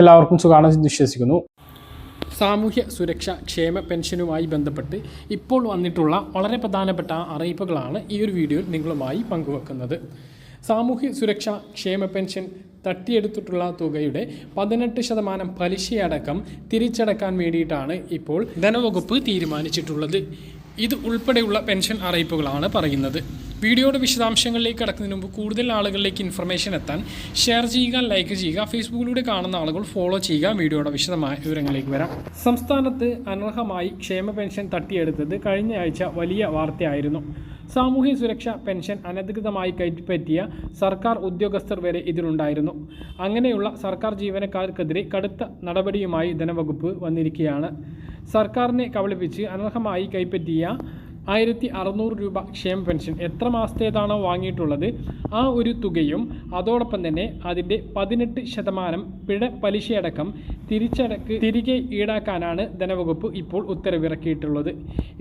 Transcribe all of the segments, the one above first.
എല്ലാവർക്കും സുഖമാണെന്ന് വിശ്വസിക്കുന്നു. സാമൂഹ്യ സുരക്ഷ ക്ഷേമ പെൻഷനുമായി ബന്ധപ്പെട്ട് ഇപ്പോൾ വന്നിട്ടുള്ള വളരെ പ്രധാനപ്പെട്ട അറിയിപ്പുകളാണ് ഈ ഒരു വീഡിയോയിൽ നിങ്ങളുമായി പങ്കുവെക്കുന്നത്. സാമൂഹ്യ സുരക്ഷ ക്ഷേമ പെൻഷൻ തട്ടിയെടുത്തിട്ടുള്ള തുകയുടെ പതിനെട്ട് ശതമാനം പലിശയടക്കം തിരിച്ചടക്കാൻ വേണ്ടിയിട്ടാണ് ഇപ്പോൾ ധനവകുപ്പ് തീരുമാനിച്ചിട്ടുള്ളത്. ഇത് ഉൾപ്പെടെയുള്ള പെൻഷൻ അറിയിപ്പുകളാണ് പറയുന്നത്. വീഡിയോയുടെ വിശദാംശങ്ങളിലേക്ക് കടക്കുന്നതിന് മുമ്പ് കൂടുതൽ ആളുകളിലേക്ക് ഇൻഫർമേഷൻ എത്താൻ ഷെയർ ചെയ്യുക ലൈക്ക് ചെയ്യുക ഫേസ്ബുക്കിലൂടെ കാണുന്ന ആളുകൾ ഫോളോ ചെയ്യുക. വീഡിയോയുടെ വിശദമായ വിവരങ്ങളിലേക്ക് വരാം. സംസ്ഥാനത്ത് അനർഹമായി ക്ഷേമ പെൻഷൻ തട്ടിയെടുത്തത് കഴിഞ്ഞ ആഴ്ച വലിയ വാർത്തയായിരുന്നു. സാമൂഹ്യ സുരക്ഷ പെൻഷൻ അനധികൃതമായി കയറ്റിപ്പറ്റിയ സർക്കാർ ഉദ്യോഗസ്ഥർ വരെ ഇതിലുണ്ടായിരുന്നു. അങ്ങനെയുള്ള സർക്കാർ ജീവനക്കാർക്കെതിരെ കടുത്ത നടപടിയുമായി ധനവകുപ്പ് വന്നിരിക്കുകയാണ്. സർക്കാരിനെ കബളിപ്പിച്ച് അനർഹമായി കൈപ്പറ്റിയ ആയിരത്തി അറുന്നൂറ് രൂപ ക്ഷേമ പെൻഷൻ എത്ര മാസത്തേതാണോ വാങ്ങിയിട്ടുള്ളത്? ആ ഒരു തുകയും അതോടൊപ്പം തന്നെ അതിന്റെ പതിനെട്ട് ശതമാനം പിഴ പലിശയടക്കം തിരിച്ചടക്ക് തിരികെ ഈടാക്കാനാണ് ധനവകുപ്പ് ഇപ്പോൾ ഉത്തരവിറക്കിയിട്ടുള്ളത്.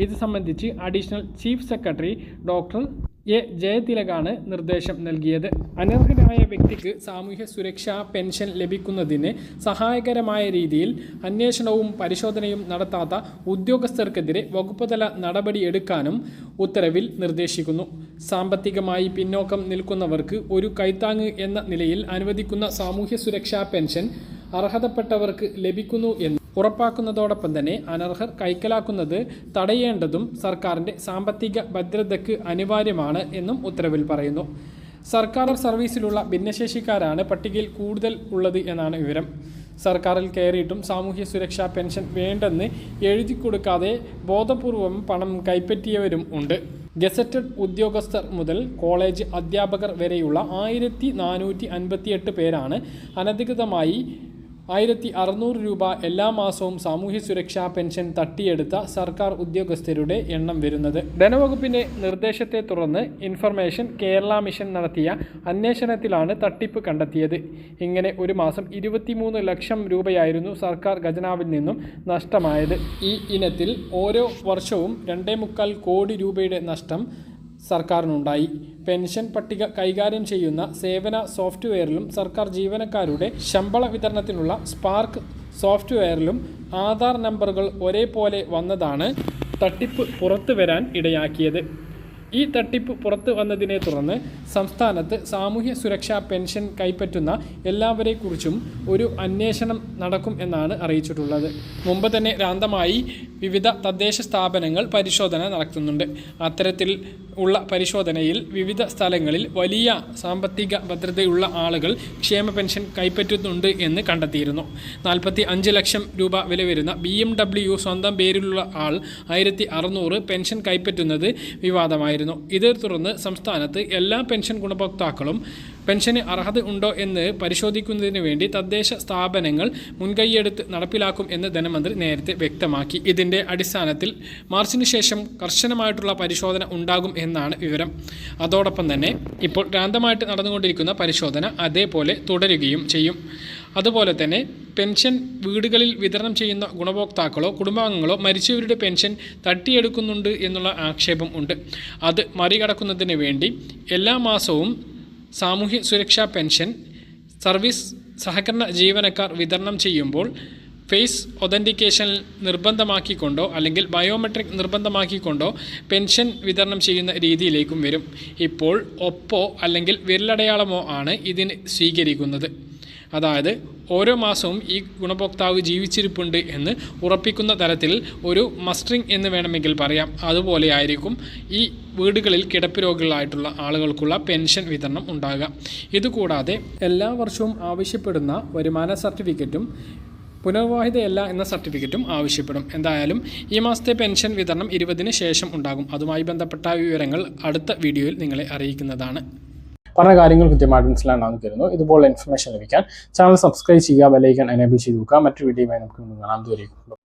ഇത് സംബന്ധിച്ച് additional chief secretary doctor A ജയതിലകാണ് നിർദ്ദേശം നൽകിയത്. അനർഹനായ വ്യക്തിക്ക് സാമൂഹ്യ സുരക്ഷാ പെൻഷൻ ലഭിക്കുന്നതിന് സഹായകരമായ രീതിയിൽ അന്വേഷണവും പരിശോധനയും നടത്താത്ത ഉദ്യോഗസ്ഥർക്കെതിരെ വകുപ്പുതല നടപടിയെടുക്കാനും ഉത്തരവിൽ നിർദ്ദേശിക്കുന്നു. സാമ്പത്തികമായി പിന്നോക്കം നിൽക്കുന്നവർക്ക് ഒരു കൈത്താങ്ങ് എന്ന നിലയിൽ അനുവദിക്കുന്ന സാമൂഹ്യ സുരക്ഷാ പെൻഷൻ അർഹതപ്പെട്ടവർക്ക് ലഭിക്കുന്നു എന്ന് ഉറപ്പാക്കുന്നതോടൊപ്പം തന്നെ അനർഹർ കൈക്കലാക്കുന്നത് തടയേണ്ടതും സർക്കാരിന്റെ സാമ്പത്തിക ഭദ്രതയ്ക്ക് അനിവാര്യമാണ് എന്നും ഉത്തരവിൽ പറയുന്നു. സർക്കാർ സർവീസിലുള്ള ഭിന്നശേഷിക്കാരാണ് പട്ടികയിൽ കൂടുതൽ ഉള്ളത് എന്നാണ് വിവരം. സർക്കാരിൽ കയറിയിട്ടും സാമൂഹ്യ സുരക്ഷാ പെൻഷൻ വേണ്ടെന്ന് എഴുതി കൊടുക്കാതെ ബോധപൂർവം പണം കൈപ്പറ്റിയവരും ഉണ്ട്. ഗസറ്റഡ് ഉദ്യോഗസ്ഥർ മുതൽ കോളേജ് അധ്യാപകർ വരെയുള്ള ആയിരത്തി നാനൂറ്റി അൻപത്തിയെട്ട് പേരാണ് അനധികൃതമായി ആയിരത്തി അറുന്നൂറ് രൂപ എല്ലാ മാസവും സാമൂഹ്യ സുരക്ഷാ പെൻഷൻ തട്ടിയെടുത്ത സർക്കാർ ഉദ്യോഗസ്ഥരുടെ എണ്ണം വരുന്നത്. ധനവകുപ്പിന്റെ നിർദ്ദേശത്തെ തുടർന്ന് ഇൻഫർമേഷൻ കേരള മിഷൻ നടത്തിയ അന്വേഷണത്തിലാണ് തട്ടിപ്പ് കണ്ടെത്തിയത്. ഇങ്ങനെ ഒരു മാസം ഇരുപത്തിമൂന്ന് ലക്ഷം രൂപയായിരുന്നു സർക്കാർ ഖജനാവിൽ നിന്നും നഷ്ടമായത്. ഈ ഇനത്തിൽ ഓരോ വർഷവും രണ്ടേ മുക്കാൽ കോടി രൂപയുടെ നഷ്ടം സർക്കാരിനുണ്ടായി. പെൻഷൻ പട്ടിക കൈകാര്യം ചെയ്യുന്ന സേവന സോഫ്റ്റ്വെയറിലും സർക്കാർ ജീവനക്കാരുടെ ശമ്പള വിതരണത്തിനുള്ള സ്പാർക്ക് സോഫ്റ്റ്വെയറിലും ആധാർ നമ്പറുകൾ ഒരേപോലെ വന്നതാണ് തട്ടിപ്പ് പുറത്തു വരാൻ ഇടയാക്കിയത്. ഈ തട്ടിപ്പ് പുറത്തു വന്നതിനെ തുടർന്ന് സംസ്ഥാനത്ത് സാമൂഹ്യ സുരക്ഷാ പെൻഷൻ കൈപ്പറ്റുന്ന എല്ലാവരെക്കുറിച്ചും ഒരു അന്വേഷണം നടക്കും എന്നാണ് അറിയിച്ചിട്ടുള്ളത്. മുമ്പ് തന്നെ രാന്തമായി വിവിധ തദ്ദേശ സ്ഥാപനങ്ങൾ പരിശോധന നടത്തുന്നുണ്ട്. അത്തരത്തിൽ ഉള്ള പരിശോധനയിൽ വിവിധ സ്ഥലങ്ങളിൽ വലിയ സാമ്പത്തിക ഭദ്രതയുള്ള ആളുകൾ ക്ഷേമ പെൻഷൻ കൈപ്പറ്റുന്നുണ്ട് എന്ന് കണ്ടെത്തിയിരുന്നു. നാൽപ്പത്തി അഞ്ച് ലക്ഷം രൂപ വില വരുന്ന ബി സ്വന്തം പേരിലുള്ള ആൾ ആയിരത്തി പെൻഷൻ കൈപ്പറ്റുന്നത് വിവാദമായിരുന്നു. ഇതേ തുടർന്ന് സംസ്ഥാനത്ത് എല്ലാ പെൻഷൻ ഗുണഭോക്താക്കളും പെൻഷന് അർഹത ഉണ്ടോ എന്ന് പരിശോധിക്കുന്നതിന് വേണ്ടി തദ്ദേശ സ്ഥാപനങ്ങൾ മുൻകൈയെടുത്ത് നടപ്പിലാക്കും എന്ന് ധനമന്ത്രി നേരത്തെ വ്യക്തമാക്കി. ഇതിന്റെ അടിസ്ഥാനത്തിൽ മാർച്ചിന് ശേഷം കർശനമായിട്ടുള്ള പരിശോധന ഉണ്ടാകും എന്നാണ് വിവരം. അതോടൊപ്പം തന്നെ ഇപ്പോൾ ഭ്രാന്തമായിട്ട് നടന്നുകൊണ്ടിരിക്കുന്ന പരിശോധന അതേപോലെ തുടരുകയും ചെയ്യും. അതുപോലെ തന്നെ പെൻഷൻ വീടുകളിൽ വിതരണം ചെയ്യുന്ന ഗുണഭോക്താക്കളോ കുടുംബാംഗങ്ങളോ മരിച്ചവരുടെ പെൻഷൻ തട്ടിയെടുക്കുന്നുണ്ട് എന്നുള്ള ആക്ഷേപം ഉണ്ട്. അത് മറികടക്കുന്നതിന് വേണ്ടി എല്ലാ മാസവും സാമൂഹ്യ സുരക്ഷാ പെൻഷൻ സർവീസ് സഹകരണ ജീവനക്കാർ വിതരണം ചെയ്യുമ്പോൾ ഫേസ് ഒതന്റിക്കേഷൻ നിർബന്ധമാക്കിക്കൊണ്ടോ അല്ലെങ്കിൽ ബയോമെട്രിക് നിർബന്ധമാക്കിക്കൊണ്ടോ പെൻഷൻ വിതരണം ചെയ്യുന്ന രീതിയിലേക്കും വരും. ഇപ്പോൾ ഒപ്പോ അല്ലെങ്കിൽ വിരലടയാളമോ ആണ് ഇതിന് സ്വീകരിക്കുന്നത്. അതായത് ഓരോ മാസവും ഈ ഗുണഭോക്താവ് ജീവിച്ചിരിപ്പുണ്ട് എന്ന് ഉറപ്പിക്കുന്ന തരത്തിൽ ഒരു മസ്റ്ററിംഗ് എന്ന് വേണമെങ്കിൽ പറയാം. അതുപോലെ ആയിരിക്കും ഈ വീടുകളിൽ കിടപ്പ് രോഗികളായിട്ടുള്ള ആളുകൾക്കുള്ള പെൻഷൻ വിതരണം ഉണ്ടാകുക. ഇതുകൂടാതെ എല്ലാ വർഷവും ആവശ്യപ്പെടുന്ന വരുമാന സർട്ടിഫിക്കറ്റും പുനർവാഹിതയല്ല എന്ന സർട്ടിഫിക്കറ്റും ആവശ്യപ്പെടും. എന്തായാലും ഈ മാസത്തെ പെൻഷൻ വിതരണം ഇരുപതിന് ശേഷം ഉണ്ടാകും. അതുമായി ബന്ധപ്പെട്ട വിവരങ്ങൾ അടുത്ത വീഡിയോയിൽ നിങ്ങളെ അറിയിക്കുന്നതാണ്. പറഞ്ഞ കാര്യങ്ങൾ കൃത്യമായിട്ട് മനസ്സിലാണെന്ന് കരുതുന്നു. ഇതുപോലെ ഇൻഫർമേഷൻ ലഭിക്കാൻ ചാനൽ സബ്സ്ക്രൈബ് ചെയ്യുക ബെലൈക്കൺ എനേബിൾ ചെയ്ത് വെക്കുക. മറ്റു വീഡിയോയുമായി നമുക്ക് കാണാം. ദൂരേക്കും